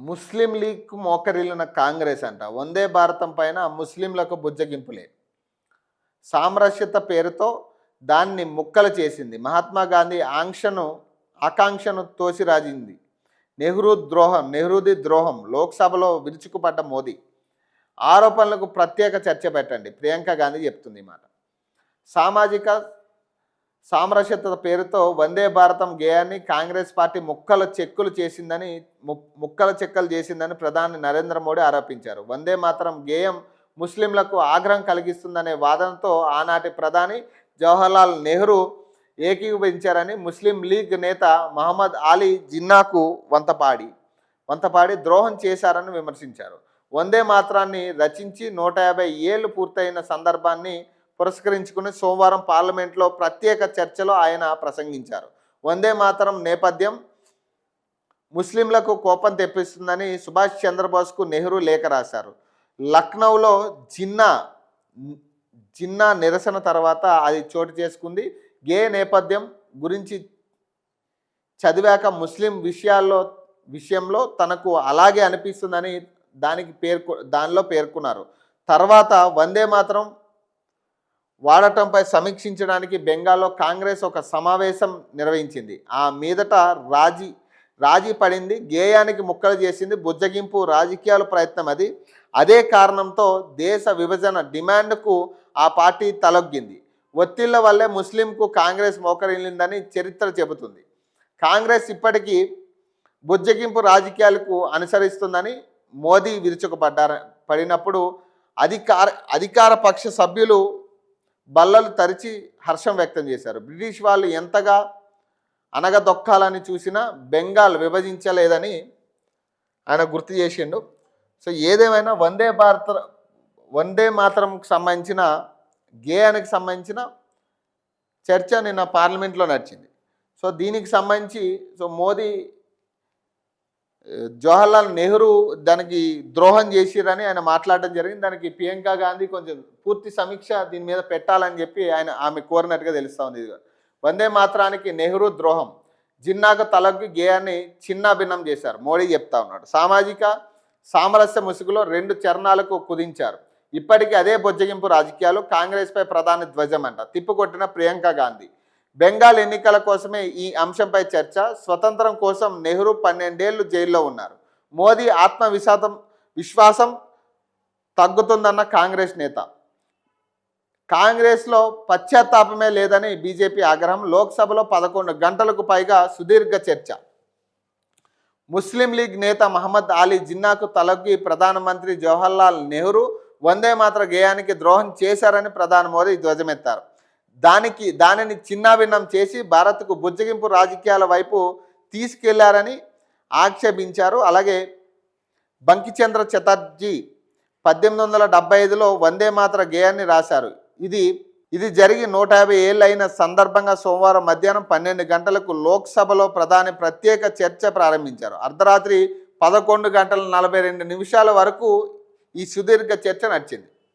ముస్లిం league మోకరిల్లిన Congress అంట. వందే భారతం పైన ముస్లింలకు బుజ్జగింపులే సామరస్యత పేరుతో దాన్ని ముక్కలు చేసింది. మహాత్మా గాంధీ ఆంక్షను ఆకాంక్షను తోసిరాజింది నెహ్రూ ద్రోహం నెహ్రూది ద్రోహం లోక్సభలో విరుచుకుపడ్డ మోదీ. ఆరోపణలకు ప్రత్యేక చర్చ పెట్టండి. ప్రియాంక గాంధీ చెప్తుంది మాట. సామాజిక సామరస్యత పేరుతో వందే భారతం గేయాన్ని కాంగ్రెస్ పార్టీ ముక్కల చెక్కులు చేసిందని ముక్కల చెక్కలు చేసిందని ప్రధాని నరేంద్ర మోడీ ఆరోపించారు. వందే మాత్రం గేయం ముస్లింలకు ఆగ్రహం కలిగిస్తుందనే వాదనతో ఆనాటి ప్రధాని జవహర్లాల్ నెహ్రూ ఏకీభవించారని ముస్లిం లీగ్ నేత మహమ్మద్ అలీ జిన్నాకు వంతపాడి వంతపాడి ద్రోహం చేశారని విమర్శించారు. వందే మాత్రాన్ని రచించి నూట యాభై ఏళ్ళు పూర్తయిన సందర్భాన్ని పురస్కరించుకుని సోమవారం పార్లమెంట్లో ప్రత్యేక చర్చలో ఆయన ప్రసంగించారు. వందే మాతరం నేపథ్యం ముస్లింలకు కోపం తెప్పిస్తుందని సుభాష్ చంద్రబోస్కు నెహ్రూ లేఖ రాశారు. లక్నౌలో జిన్నా జిన్నా నిరసన తర్వాత అది చోటు చేసుకుంది. గే నేపథ్యం గురించి చదివాక ముస్లిం విషయాల్లో విషయంలో తనకు అలాగే అనిపిస్తుందని దానికి పేర్కొ దానిలో పేర్కొన్నారు. తర్వాత వందే మాత్రం వాడటంపై సమీక్షించడానికి బెంగాల్లో కాంగ్రెస్ ఒక సమావేశం నిర్వహించింది. ఆ మీదట రాజీ రాజీ పడింది గేయానికి ముక్కలు చేసింది బుజ్జగింపు రాజకీయాల ప్రయత్నం అది. అదే కారణంతో దేశ విభజన డిమాండ్కు ఆ పార్టీ తలొగ్గింది. ఒత్తిళ్ళ వల్లే ముస్లింకు కాంగ్రెస్ మోకరిల్లిందని చరిత్ర చెబుతుంది. కాంగ్రెస్ ఇప్పటికీ బుజ్జగింపు రాజకీయాలకు అనుసరిస్తుందని మోదీ విరుచుకుపడ్డారు పడినప్పుడు అధికార అధికార పక్ష సభ్యులు బల్లలు తరిచి హర్షం వ్యక్తం చేశారు. బ్రిటిష్ వాళ్ళు ఎంతగా అనగదొక్కాలని చూసినా బెంగాల్ విభజించలేదని ఆయన గుర్తు చేసిండు. సో ఏదేమైనా వందే భారత వందే మాతరంకి సంబంధించిన గేయానికి సంబంధించిన చర్చ నిన్న పార్లమెంట్లో నడిచింది. సో దీనికి సంబంధించి సో మోదీ జవహర్లాల్ నెహ్రూ దానికి ద్రోహం చేసిరని ఆయన మాట్లాడడం జరిగింది. దానికి ప్రియాంక గాంధీ కొంచెం పూర్తి సమీక్ష దీని మీద పెట్టాలని చెప్పి ఆయన ఆమె కోరినట్టుగా తెలుస్తూ ఉంది. వందే మాత్రానికి నెహ్రూ ద్రోహం. జిన్నాకు తలకు గేయాన్ని చిన్న భిన్నం చేశారు. మోడీ చెప్తా ఉన్నాడు. సామాజిక సామరస్య ముసుగులో రెండు చరణాలకు కుదించారు. ఇప్పటికీ అదే బొజ్జగింపు రాజకీయాలు కాంగ్రెస్పై ప్రధాని ధ్వజం అంట. తిప్పుకొట్టిన ప్రియాంక గాంధీ. బెంగాల్ ఎన్నికల కోసమే ఈ అంశంపై చర్చ. స్వతంత్రం కోసం నెహ్రూ పన్నెండేళ్ళు జైల్లో ఉన్నారు. మోదీ ఆత్మవిషాదం విశ్వాసం తగ్గుతుందన్న కాంగ్రెస్ నేత. కాంగ్రెస్లో పశ్చాత్తాపమే లేదని బీజేపీ ఆగ్రహం. లోక్సభలో పదకొండు గంటలకు పైగా సుదీర్ఘ చర్చ. ముస్లిం లీగ్ నేత మహమ్మద్ అలీ జిన్నాకు తలొగ్గి ప్రధానమంత్రి జవహర్లాల్ నెహ్రూ వందే మాత్ర గేయానికి ద్రోహం చేశారని ప్రధాని మోదీ ధ్వజమెత్తారు. దానికి దానిని చిన్నాభిన్నం చేసి భారత్కు బుజ్జగింపు రాజకీయాల వైపు తీసుకెళ్ళారని ఆక్షేపించారు. అలాగే బంకిచంద్ర చటర్జీ పద్దెనిమిది వందల డెబ్బై ఐదులో వందే మాత్ర గేయాన్ని రాశారు. ఇది ఇది జరిగి నూట యాభై ఏళ్ళు అయిన సందర్భంగా సోమవారం మధ్యాహ్నం పన్నెండు గంటలకు లోక్సభలో ప్రధాని ప్రత్యేక చర్చ ప్రారంభించారు. అర్ధరాత్రి పదకొండు గంటల నలభై రెండు నిమిషాల వరకు ఈ సుదీర్ఘ చర్చ నడిచింది.